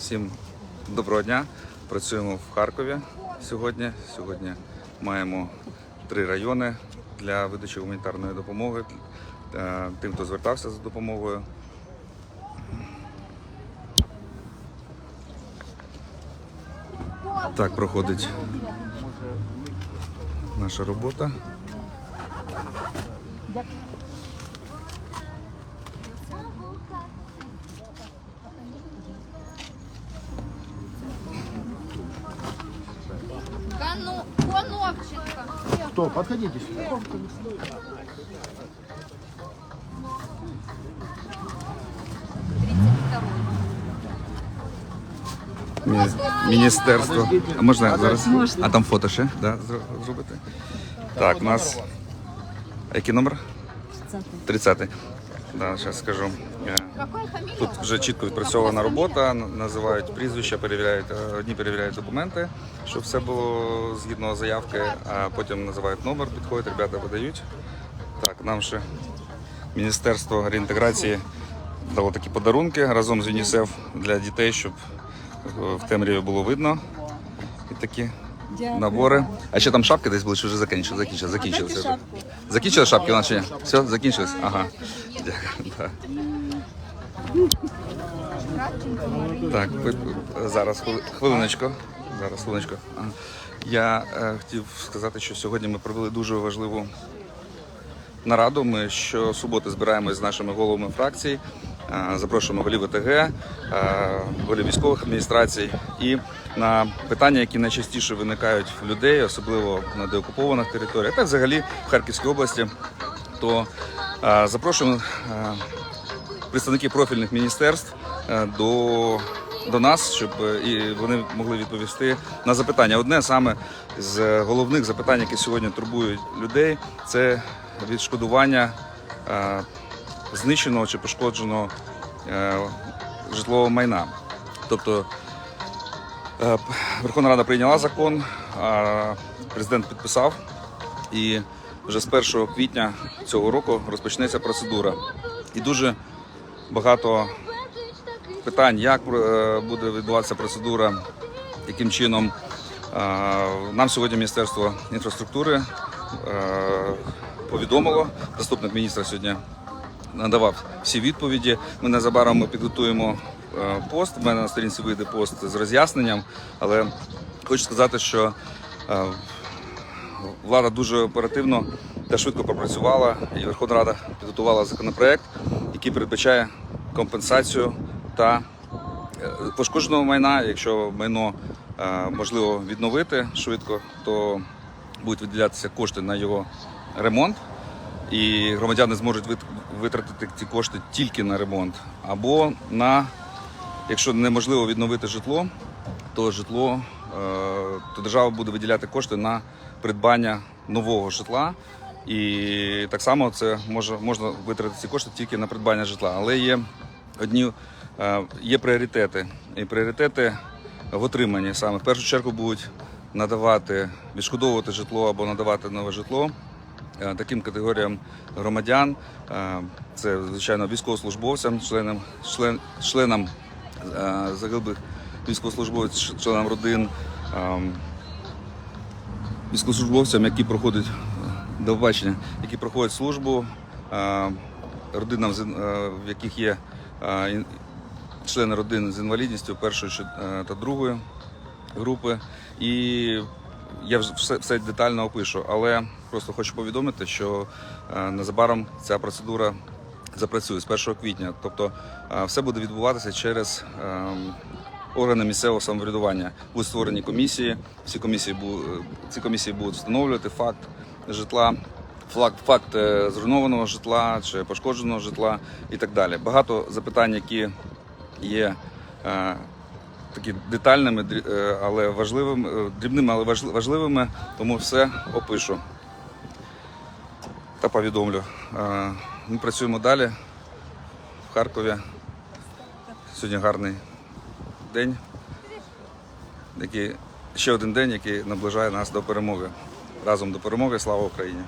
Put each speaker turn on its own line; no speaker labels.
Всім доброго дня. Працюємо в Харкові сьогодні. Сьогодні маємо три райони для видачі гуманітарної допомоги е, тим, хто звертався за допомогою. Так проходить наша робота.
Кто? Подходите сюда.
Мі- Міністерство. А можна зараз? А там фото ще да, зро- зробити? Так, у нас. А який номер? 30-й. Да, зараз скажу. Е? Тут вже чітко відпрацьована робота, називають прізвища, перевіряють, е, одні перевіряють документи, щоб все було згідно заявки, а потім називають номер, підходять, ребята видають. Так, нам ще Міністерство реінтеграції дало такі подарунки разом з ЮНІСЕФ для дітей, щоб е, в темряві було видно. І такі набори. А ще там шапки десь були, чи вже закінчили? Закінчили, закінчилися. Закінчили шапки чи ні? Все, закінчились? Ага. Так, зараз хвили- хвилиночку. Зараз хвилиночку. Я е, хотів сказати, що сьогодні ми провели дуже важливу нараду. Ми щосуботи збираємось з нашими головами фракцій, запрошуємо голів ОТГ, голів військових адміністрацій і на питання, які найчастіше виникають в людей, особливо на деокупованих територіях, та взагалі в Харківській області, то запрошуємо представників профільних міністерств до, до нас, щоб е, і вони могли відповісти на запитання. Одне саме з головних запитань, які сьогодні турбують людей, це відшкодування знищеного чи пошкодженого е, житлового майна. Тобто е, Верховна Рада прийняла закон, президент підписав, і вже з 1 квітня цього року розпочнеться процедура. І дуже багато питань, як е, буде відбуватися процедура, яким чином. Е, Нам сьогодні Міністерство інфраструктури е, повідомило, заступник міністра сьогодні надавав всі відповіді. Ми незабаром ми підготуємо пост. У мене на сторінці вийде пост з роз'ясненням, але хочу сказати, що влада дуже оперативно та швидко пропрацювала, і Верховна Рада підготувала законопроект, який передбачає компенсацію та е, пошкодженого майна. Якщо майно е, можливо відновити швидко, то будуть виділятися кошти на його ремонт, і громадяни зможуть вит- витратити ці кошти тільки на ремонт, або на якщо неможливо відновити житло, то житло, е, то держава буде виділяти кошти на придбання нового житла. І так само це може можна витратити ці кошти тільки на придбання житла. Але є одні е, є пріоритети. І пріоритети в отриманні саме в першу чергу будуть надавати, відшкодовувати житло або надавати нове житло е, таким категоріям громадян. Е, Це звичайно військовослужбовцям, членам член, членам загиблих військовослужбовців, членам родин, ем, військовослужбовцям, які проходять е, до побачення, які проходять службу, е, родинам, е, в яких є члени родин з інвалідністю першої та другої групи. І я все, все детально опишу, але просто хочу повідомити, що незабаром ця процедура запрацює з 1 квітня. Тобто все буде відбуватися через ем, органи місцевого самоврядування. Будуть створені комісії. Всі комісії е, ці комісії будуть встановлювати факт житла. Факт, факт е, зруйнованого житла чи пошкодженого житла і так далі. Багато запитань, які є е, такі детальними, але важливими, дрібними, але важли- важливими, тому все опишу та повідомлю. Ми працюємо далі в Харкові. Сьогодні гарний день, який, ще один день, який наближає нас до перемоги. Разом до перемоги. Слава Україні!